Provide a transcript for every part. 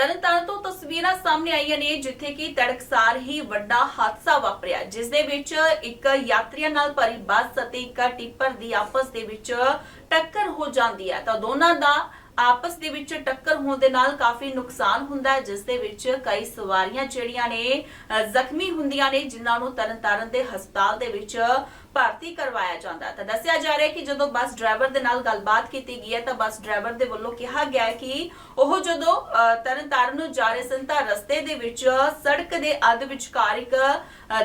ਤਰਨਤਾਰਨ ਤੋਂ ਤਸਵੀਰਾਂ ਸਾਹਮਣੇ ਆਈਆਂ ਨੇ, ਜਿੱਥੇ ਕਿ ਤੜਕਸਾਰ ਹੀ ਵੱਡਾ ਹਾਦਸਾ ਵਾਪਰਿਆ। ਜਿਸ ਦੇ ਵਿੱਚ ਇੱਕ ਯਾਤਰੀਆਂ ਨਾਲ ਭਰੀ ਬੱਸ ਅਤੇ ਇੱਕ ਟਿੱਪਰ ਦੀ ਆਪਸ ਦੇ ਵਿੱਚ ਟੱਕਰ ਹੋ ਜਾਂਦੀ ਹੈ। ਤਾਂ ਦੋਨਾਂ ਦਾ ਆਪਸ ਦੇ ਵਿੱਚ ਟੱਕਰ ਹੋਣ ਦੇ ਨਾਲ ਕਾਫੀ ਨੁਕਸਾਨ ਹੁੰਦਾ ਹੈ, ਜਿਸ ਦੇ ਵਿੱਚ ਕਈ ਸਵਾਰੀਆਂ ਜਿਹੜੀਆਂ ਨੇ ਜ਼ਖਮੀ ਹੁੰਦੀਆਂ ਨੇ, ਜਿਨ੍ਹਾਂ ਨੂੰ ਤਰਨਤਾਰਨ ਦੇ ਹਸਪਤਾਲ ਦੇ ਵਿੱਚ ਭਰਤੀ ਕਰਵਾਇਆ ਜਾਂਦਾ ਤਾਂ ਦੱਸਿਆ ਜਾ ਰਿਹਾ ਕਿ ਜਦੋਂ ਬੱਸ ਡਰਾਈਵਰ ਦੇ ਨਾਲ ਗੱਲਬਾਤ ਕੀਤੀ ਗਈ ਹੈ ਤਾਂ ਬੱਸ ਡਰਾਈਵਰ ਦੇ ਵੱਲੋਂ ਕਿਹਾ ਗਿਆ ਕਿ ਉਹ ਜਦੋਂ ਤਰਨਤਾਰਨ ਨੂੰ ਜਾ ਰਹੇ ਸਨ ਤਾਂ ਰਸਤੇ ਦੇ ਵਿੱਚ ਸੜਕ ਦੇ ਅੱਧ ਵਿਚਕਾਰ ਇੱਕ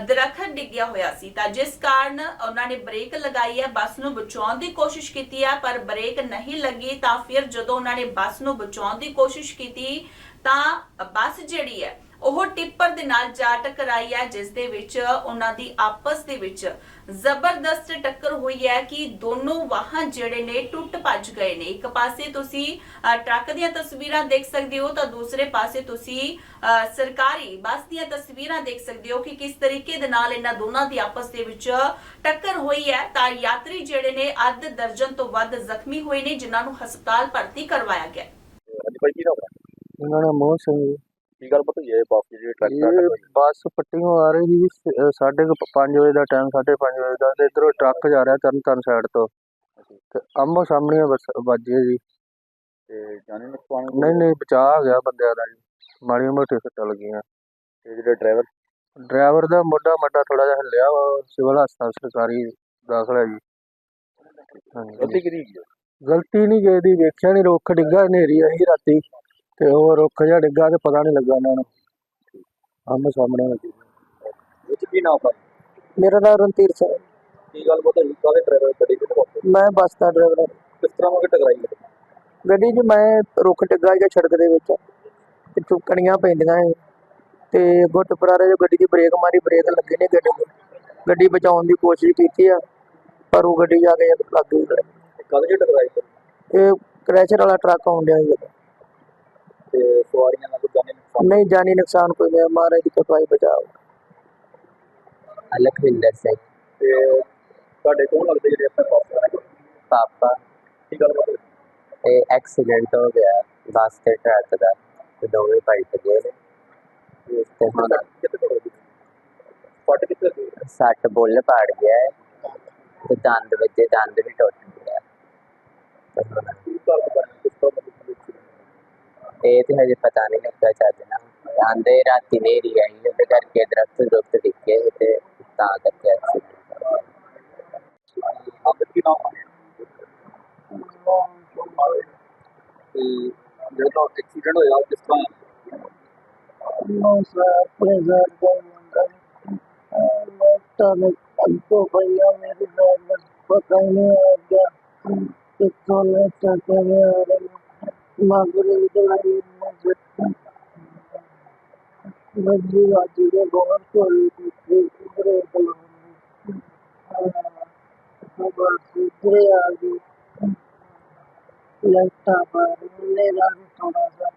ਦਰਖਤ ਡਿੱਗਿਆ ਹੋਇਆ ਸੀ। ਤਾਂ ਜਿਸ ਕਾਰਨ ਉਹਨਾਂ ਨੇ ਬ੍ਰੇਕ ਲਗਾਈ ਹੈ, ਬੱਸ ਨੂੰ ਬਚਾਉਣ ਦੀ ਕੋਸ਼ਿਸ਼ ਕੀਤੀ ਹੈ, ਪਰ ਬ੍ਰੇਕ ਨਹੀਂ ਲੱਗੀ ਤਾਂ ਫਿਰ ਜਦੋਂ ਉਹਨਾਂ ਨੇ ਬੱਸ ਨੂੰ ਬਚਾਉਣ ਦੀ ਕੋਸ਼ਿਸ਼ ਕੀਤੀ ਤਾਂ ਬੱਸ ਜਿਹੜੀ ਹੈ ਉਹ ਟਿੱਪਰ ਦੇ ਨਾਲ ਜਾ ਟਕਰਾਈ ਹੈ ਜਿਸ ਦੇ ਵਿੱਚ ਉਹਨਾਂ ਦੀ ਆਪਸ ਦੇ ਵਿੱਚ ਜ਼ਬਰਦਸਤ ਟੱਕਰ ਹੋਈ ਹੈ ਕਿ ਦੋਨੋਂ ਵਾਹਨ ਜਿਹੜੇ ਨੇ ਟੁੱਟ ਭੱਜ ਗਏ ਨੇ। ਇੱਕ ਪਾਸੇ ਤੁਸੀਂ ਟਰੱਕ ਦੀਆਂ ਤਸਵੀਰਾਂ ਦੇਖ ਸਕਦੇ ਹੋ ਤਾਂ ਦੂਸਰੇ ਪਾਸੇ ਤੁਸੀਂ ਸਰਕਾਰੀ ਬੱਸ ਦੀਆਂ ਤਸਵੀਰਾਂ ਦੇਖ ਸਕਦੇ ਹੋ ਕਿ ਕਿਸ ਤਰੀਕੇ ਦੇ ਨਾਲ ਇਹਨਾਂ ਦੋਨਾਂ ਦੀ ਆਪਸ ਦੇ ਵਿੱਚ ਟੱਕਰ ਹੋਈ ਹੈ। ਤਾਂ ਯਾਤਰੀ ਜਿਹੜੇ ਨੇ ਅੱਧ ਦਰਜਨ ਤੋਂ ਵੱਧ ਜ਼ਖਮੀ ਹੋਏ ਨੇ ਜਿਨ੍ਹਾਂ ਨੂੰ ਹਸਪਤਾਲ ਭਰਤੀ ਕਰਵਾਇਆ ਗਿਆ। ਹਾਂਜੀ ਭਾਈ ਕੀ ਨਾਮ ਹੈ? ਇਹਨਾਂ ਨੇ ਮੋਹ ਸਿੰਘ। ਕੀ ਗੱਲ ਪਤਾ ਹੈ ਬੱਸ ਜਿਹੜੀ ਟਰੱਕ ਇਹ ਬੱਸ ਪੱਟੀਓਂ ਆ ਰਹੀ ਸੀ ਸ- ਅਹ ਸਾਢੇ ਕੁ ਪ- ਪੰਜ ਵਜੇ ਦਾ ਟਾਈਮ ਸਾਢੇ ਪੰਜ ਵਜੇ ਦਾ ਤੇ ਇਧਰੋਂ ਟਰੱਕ ਜਾ ਰਿਹਾ ਤਰਨ ਤਾਰਨ ਸਾਈਡ ਤੋਂ ਤੇ ਆਮੋ ਸਾਹਮਣੇ ਬੱਸ ਵੱਜੀ ਜੀ। ਤੇ ਜਾਣੇ ਨੁਕਸਾਨ ਨਹੀਂ ਨਹੀਂ ਬਚਾ ਆ ਗਿਆ ਬੰਦਿਆਂ ਦਾ ਜੀ। ਮਾੜੀ ਮੋਟੀ ਸੱਟਾਂ ਲੱਗੀਆਂ। ਤੇ ਜਿਹੜੇ ਡਰਾਈਵਰ ਡਰਾਈਵਰ ਦਾ ਮੋਢਾ ਮੱਡਾ ਥੋੜਾ ਜਿਹਾ ਹਿੱਲਿਆ ਸਿਵਲ ਹਸਪਤਾਲ ਸਰਕਾਰੀ ਦਾਖਲ ਹੈ ਜੀ। ਗਲਤੀ ਹੈ? ਗਲਤੀ ਨਹੀਂ ਗਈ ਦੀ ਵੇਖਿਆ ਨਹੀਂ ਰੁੱਖ ਡਿੱਗਾ ਹਨੇਰੀ ਆਈ ਰਾਤੀ। ਤੇ ਉਹ ਰੁੱਖ ਜਿਹਾ ਡਿੱਗਾ ਤੇ ਪਤਾ ਨਹੀਂ ਲੱਗਾ ਇਹਨਾਂ ਨੂੰ। ਆਮੋ ਸਾਹਮਣੇ ਵੱਜੀ ਵਿੱਚ ਕੀ ਨਾਮ ਹੈ ਮੇਰਾ ਨਾਮ ਰਣਧੀਰ ਸਿੰਘ ਕੀ ਗੱਲ ਪਤਾ ਹੈ ਕਾਹਦੇ ਡਰਾਈਵਰ ਗੱਡੀ ਕਿੱਥੇ ਪਹੁੰਚੇ? ਮੈਂ ਬੱਸ ਦਾ ਡਰਾਈਵਰ ਹਾਂ। ਕਿਸ ਤਰ੍ਹਾਂ ਉਹ ਟਕਰਾਈ? ਗੱਡੀ? 'ਚ ਮੈਂ ਰੁੱਖ ਡਿੱਗਾ ਜਾਂ ਸੜਕ ਦੇ ਵਿੱਚ। ਤੇ ਚੁੱਕਣੀਆਂ ਪੈਂਦੀਆਂ ਏ ਤੇ ਗੁੱਟ ਪਰਾਰੇ ਜੋ ਗੱਡੀ ਦੀ ਬ੍ਰੇਕ ਮਾਰੀ ਬ੍ਰੇਕ ਲੱਗੀ ਨਹੀਂ ਗੱਡੀ ਦੀ ਗੱਡੀ ਬਚਾਉਣ ਦੀ ਕੋਸ਼ਿਸ਼ ਕੀਤੀ ਆ ਪਰ ਉਹ ਗੱਡੀ ਜਾ ਕੇ ਲੱਗ ਗਈ। ਕਾਹਦੇ ਚ ਟਕਰਾਈ? ਇਹ ਕ੍ਰੈਸ਼ਰ ਵਾਲਾ ਟਰੱਕ ਆਉਂਦਿਆ ਜੀ ਤੇ ਸਵਾਰੀਆਂ ਦਾ ਕੋਈ ਜਾਣੇ ਨੁਕਸਾਨ? ਨਹੀਂ ਜਾਨੀ ਨੁਕਸਾਨ ਕੋਈ ਨਹੀਂ ਮਾਰੇ ਦੀ ਕੋਈ ਬਚਾਓ। ਲਖਵਿੰਦਰ ਸਿੰਘ। ਤੇ ਤੁਹਾਡੇ ਕੋਲ ਲੱਗਦੇ ਜਿਹੜੇ ਆਪਣੇ ਬੱਸ ਵਾਲੇ ਪਾਪਾ। ਕੀ ਗੱਲ ਹੈ? ਇਹ ਐਕਸੀਡੈਂਟ ਹੋ ਗਿਆ ਬੱਸ ਤੇ ਟਰੱਕ ਦਾ ਤੇ ਦੋਵੇਂ ਪਲਟ ਗਏ ਨੇ। ਤੇ ਹੁਣ ਕਿੱਥੇ ਤੋਂ ਹੋਈ ਫਟ ਕਿੱਥੇ ਗਈ ਸੱਟ ਬੁੱਲ ਪਾੜ ਗਿਆ ਹੈ ਤੇ ਦੰਦ ਵਿੱਚ ਦੰਦ ਵੀ ਟੁੱਟ ਗਿਆ ਤੇ ਹੁਣ ਕੀ ਗੱਲ ਬਣੀ ਕਿਸ ਤੋਂ ਮਤਲਬ ਕਿ ਇਹ ਤੇ ਹਜੇ ਪਤਾ ਨਹੀਂ ਲੱਗਾ ਚੱਜ ਨਾਲ। ਆਂਦੇ ਰਾਤੀ ਨੇਰੀ ਆਈ ਉਹਦੇ ਕਰਕੇ ਦਰਖਤ ਦਰਖਤ ਡਿੱਗੇ ਤੇ ਤਾਂ ਕਰਕੇ ਐਕਸੀਡੈਂਟ ਕੀ ਨਾਮ ਹੈ ਤੇ ਜਿਹੜਾ ਐਕਸੀਡੈਂਟ ਹੋਇਆ ਕਿਸ ਤਰ੍ਹਾਂ? ਨੋ ਸਰ ਘਰ ਦਾ ਮੈਂ ਤਾਂ ਅੰਤੋ ਭਈਆ ਮੇਰੀ ਗੱਲ ਪਤਾ ਨਹੀਂ ਆ ਗਿਆ। ਬਹੁਤ ਕੋਲ ਤੇ ਉਰੇ ਕੋਲ ਹਾਂ ਬਸ ਉਰੇ ਆ ਗਈ ਲੈਟਾ ਪਰ ਨੇ ਥੋੜਾ